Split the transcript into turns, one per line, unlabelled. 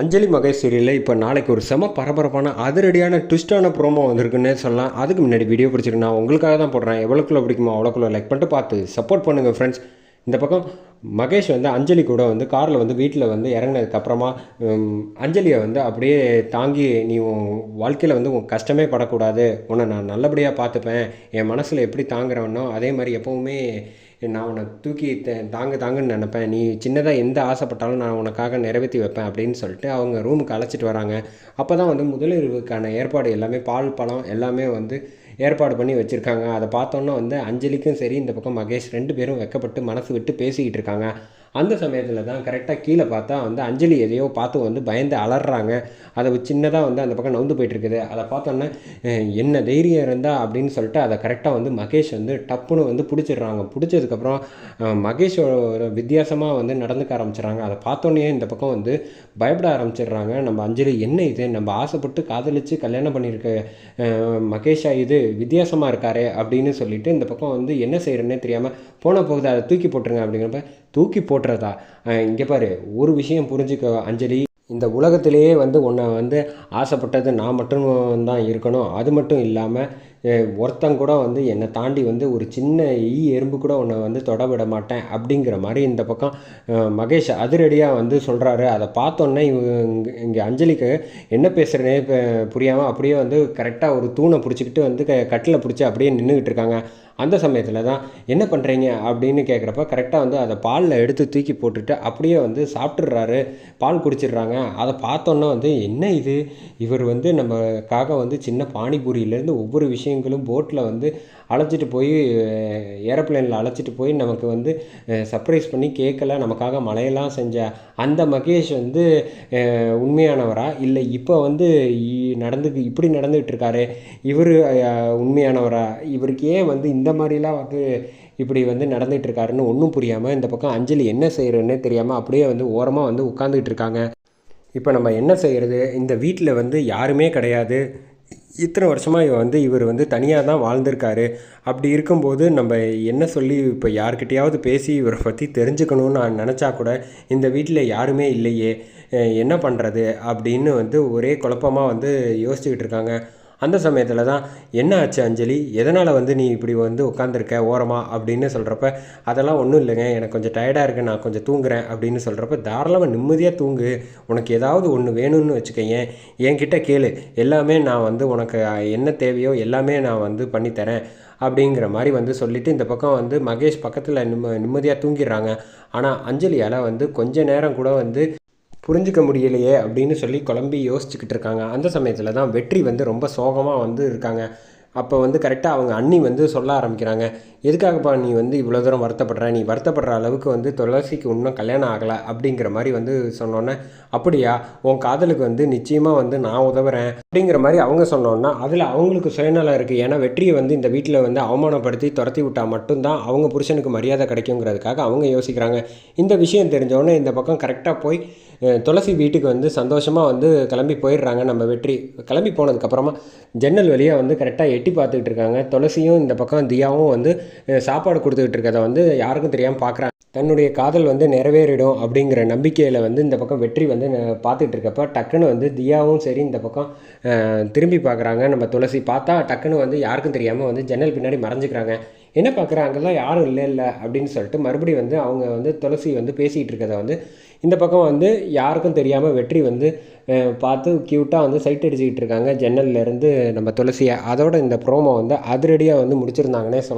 அஞ்சலி மகேஷ் சீரியலில் இப்போ நாளைக்கு ஒரு செம பரபரப்பான அதிரடியான ட்விஸ்டான ப்ரோமோ வந்திருக்குன்னே சொல்லலாம். அதுக்கு முன்னாடி வீடியோ பிடிச்சிருக்கு. நான் உங்களுக்காக தான் போடுறேன். எவ்வளோக்குள்ளே பிடிக்குமோ அவ்வளோக்குள்ள லைக் பண்ணிட்டு பார்த்து சப்போர்ட் பண்ணுங்கள் ஃப்ரெண்ட்ஸ் இந்த பக்கம் மகேஷ் வந்து அஞ்சலி கூட வந்து காரில் வந்து வீட்டில் வந்து இறங்கினதுக்கப்புறமா அஞ்சலியை வந்து அப்படியே தாங்கி நீ உன் வாழ்க்கையில் வந்து உன் கஷ்டமே படக்கூடாது. உன்னை நான் நல்லபடியாக பார்த்துப்பேன். என் மனசில் எப்படி தாங்குறவனோ அதே மாதிரி எப்போவுமே நான் உன்னை தூக்கி த- தாங்க தாங்கன்னு நினைப்பேன். நீ சின்னதாக எந்த ஆசைப்பட்டாலும் நான் உனக்காக நிறைவேற்றி வைப்பேன் அப்படின்னு சொல்லிட்டு அவங்க ரூமுக்கு அழைச்சிட்டு வராங்க. அப்போ தான் வந்து முதலிரவுக்கான ஏற்பாடு எல்லாமே பால் பழம் எல்லாமே வந்து ஏற்பாடு பண்ணி வச்சுருக்காங்க. அதை பார்த்தோன்னா வந்து அஞ்சலிக்கும் சரி இந்த பக்கம் மகேஷ் ரெண்டு பேரும் வெக்கப்பட்டு மனசு விட்டு பேசிக்கிட்டு இருக்காங்க. அந்த சமயத்தில் தான் கரெக்டாக கீழே பார்த்தா வந்து அஞ்சலி எதையோ பார்த்து வந்து பயந்து அலறாங்க. அதை சின்னதாக வந்து அந்த பக்கம் நவுந்து போயிட்டுருக்குது. அதை பார்த்தோன்னே என்ன தைரியம் இருந்தா? அப்படின்னு சொல்லிட்டு அதை கரெக்டாக வந்து மகேஷ் வந்து டப்புன்னு வந்து பிடிச்சிடுறாங்க. பிடிச்சதுக்கப்புறம் மகேஷோட மகேஷ் வித்தியாசமாக வந்து நடந்துக்க ஆரம்பிச்சிடுறாங்க. அதை பார்த்தோன்னே இந்த பக்கம் வந்து பயப்பட ஆரம்பிச்சிடுறாங்க. நம்ம அஞ்சலி என்ன இது? நம்ம ஆசைப்பட்டு காதலிச்சு கல்யாணம் பண்ணியிருக்க மகேஷா இது? வித்தியாசமாக இருக்காரே? அப்படின்னு சொல்லிட்டு இந்த பக்கம் வந்து என்ன செய்கிறேன்னே தெரியாமல் போன போகுது அதை தூக்கி போட்டுருங்க அப்படிங்கிறப்ப தூக்கி போட்டுறதா? இங்கே பாரு ஒரு விஷயம் புரிஞ்சுக்க அஞ்சலி. இந்த உலகத்திலேயே வந்து உன்னை வந்து ஆசைப்பட்டது நான் மட்டும் தான் இருக்கணும். அது மட்டும் இல்லாமல் ஒருத்தன் கூட வந்து என்னை தாண்டி வந்து ஒரு சின்ன ஈ எறும்பு கூட உன்னை வந்து தொட விட மாட்டேன் அப்படிங்கிற மாதிரி இந்த பக்கம் மகேஷ் அதிரடியாக வந்து சொல்கிறாரு அதை பார்த்தோன்னே இவங்க இங்கே அஞ்சலிக்கு என்ன பேசுகிறனே புரியாமல் அப்படியே வந்து கரெக்டாக ஒரு தூணை பிடிச்சிக்கிட்டு வந்து க கட்டில் பிடிச்சி அப்படியே நின்றுக்கிட்டு இருக்காங்க. அந்த சமயத்தில் தான் என்ன பண்ணுறீங்க அப்படின்னு கேட்குறப்ப கரெக்டாக வந்து அதை பாலில் எடுத்து தூக்கி போட்டுட்டு அப்படியே வந்து சாப்பிட்றாரு பால் குடிச்சிடுறாங்க. அதை பார்த்தோன்னா வந்து என்ன இது? இவர் வந்து நம்மக்காக வந்து சின்ன பானிபூரியிலேருந்து ஒவ்வொரு விஷயங்களும் போட்டில் வந்து அழைச்சிட்டு போய் ஏரோப்ளேனில் அழைச்சிட்டு போய் நமக்கு வந்து சர்ப்ரைஸ் பண்ணி கேட்கல. நமக்காக மழையெல்லாம் செஞ்ச அந்த மகேஷ் வந்து உண்மையானவரா? இல்லை இப்போ வந்து இ- நடந்து இப்படி நடந்துகிட்டு இருக்காரு இவர் உண்மையானவரா? இவருக்கு ஏன் வந்து இந்த மாதிரிலாம் வந்து இப்படி வந்து நடந்துகிட்டு இருக்காருன்னு ஒன்றும் புரியாமல் இந்த பக்கம் அஞ்சலி என்ன செய்கிறன்னு தெரியாமல் அப்படியே வந்து ஓரமாக வந்து உட்காந்துக்கிட்டு இருக்காங்க இப்போ நம்ம என்ன செய்கிறது இந்த வீட்டில் வந்து யாருமே கிடையாது. இத்தனை வருஷமாக வந்து இவர் வந்து தனியாக தான் வாழ்ந்திருக்காரு. அப்படி இருக்கும்போது நம்ம என்ன சொல்லி இப்போ யார்கிட்டையாவது பேசி இவரை பற்றி தெரிஞ்சுக்கணும்னு நான் நினச்சா கூட இந்த வீட்டில் யாருமே இல்லையே என்ன பண்ணுறது அப்படின்னு வந்து ஒரே குழப்பமாக வந்து யோசிச்சுக்கிட்டு இருக்காங்க. அந்த சமயத்தில் தான் என்ன ஆச்சு அஞ்சலி? எதனால் வந்து நீ இப்படி வந்து உட்காந்துருக்க ஓரமா? அப்படின்னு சொல்கிறப்ப அதெல்லாம் ஒன்றும் இல்லைங்க. எனக்கு கொஞ்சம் டயர்டாக இருக்குது நான் கொஞ்சம் தூங்குறேன். அப்படின்னு சொல்கிறப்ப தாராளமாக நிம்மதியாக தூங்கு. உனக்கு ஏதாவது ஒன்று வேணும்னு வச்சுக்கோங்க. என்கிட்ட கேளு. எல்லாமே நான் வந்து உனக்கு என்ன தேவையோ எல்லாமே நான் வந்து பண்ணித்தரேன் அப்படிங்கிற மாதிரி வந்து சொல்லிவிட்டு இந்த பக்கம் வந்து மகேஷ் பக்கத்தில் நிம்ம நிம்மதியாக தூங்கிடுறாங்க. ஆனால் அஞ்சலியால் வந்து கொஞ்ச நேரம் கூட வந்து புரிஞ்சுக்க முடியலையே அப்படின்னு சொல்லி குழம்பி யோசிச்சுக்கிட்டு இருக்காங்க. அந்த சமயத்தில் தான் வெற்றி வந்து ரொம்ப சோகமாக வந்து இருக்காங்க. அப்போ வந்து கரெக்டாக அவங்க அண்ணி வந்து சொல்ல ஆரம்பிக்கிறாங்க. எதுக்காகப்பா நீ வந்து இவ்வளோ தூரம் வருத்தப்படுற? நீ வருத்தப்படுற அளவுக்கு வந்து துளசிக்கு இன்னும் கல்யாணம் ஆகலை அப்படிங்கிற மாதிரி வந்து சொன்னோன்னே அப்படியா? உன் காதலுக்கு வந்து நிச்சயமாக வந்து நான் உதவுறேன். அப்படிங்கிற மாதிரி அவங்க சொன்னோன்னா அதில் அவங்களுக்கு சுயநலம் இருக்குது ஏன்னா வெற்றியை வந்து இந்த வீட்டில் வந்து அவமானப்படுத்தி துரத்தி விட்டால் மட்டும்தான் அவங்க புருஷனுக்கு மரியாதை கிடைக்குங்கிறதுக்காக அவங்க யோசிக்கிறாங்க. இந்த விஷயம் தெரிஞ்சோடனே இந்த பக்கம் கரெக்டாக போய் துளசி வீட்டுக்கு வந்து சந்தோஷமாக வந்து கிளம்பி போயிடுறாங்க நம்ம வெற்றி. கிளம்பி போனதுக்கப்புறமா ஜன்னல் வழியாக வந்து கரெக்டாக எட்டி பார்த்துக்கிட்டு இருக்காங்க. துளசியும் இந்த பக்கம் தியாவும் வந்து சாப்பாடு கொடுத்துக்கிட்டு இருக்கதை வந்து யாருக்கும் தெரியாமல் பார்க்குறாங்க தன்னுடைய காதல் வந்து நிறைவேறிடும் அப்படிங்கிற நம்பிக்கையில் வந்து இந்த பக்கம் வெற்றி வந்து பார்த்துட்டு இருக்கப்ப டக்குன்னு வந்து தியாவும் சரி இந்த பக்கம் திரும்பி பார்க்குறாங்க நம்ம துளசி பார்த்தா டக்குன்னு வந்து யாருக்கும் தெரியாமல் வந்து ஜன்னல் பின்னாடி மறைஞ்சிக்கிறாங்க. என்ன பார்க்குறாங்க யாரும் இல்லை இல்லை அப்படின்னு சொல்லிட்டு மறுபடியும் வந்து அவங்க வந்து துளசி வந்து பேசிகிட்டு இருக்கதை வந்து இந்த பக்கம் வந்து யாருக்கும் தெரியாமல் வெற்றி வந்து பார்த்து க்யூட்டாக வந்து சைட் அடிச்சுக்கிட்டு இருக்காங்க. ஜன்னல்ல இருந்து நம்ம துளசியை அதோட இந்த ப்ரோமோ வந்து அதிரடியாக வந்து முடிச்சிருந்தாங்கன்னே சொல்லலாம்.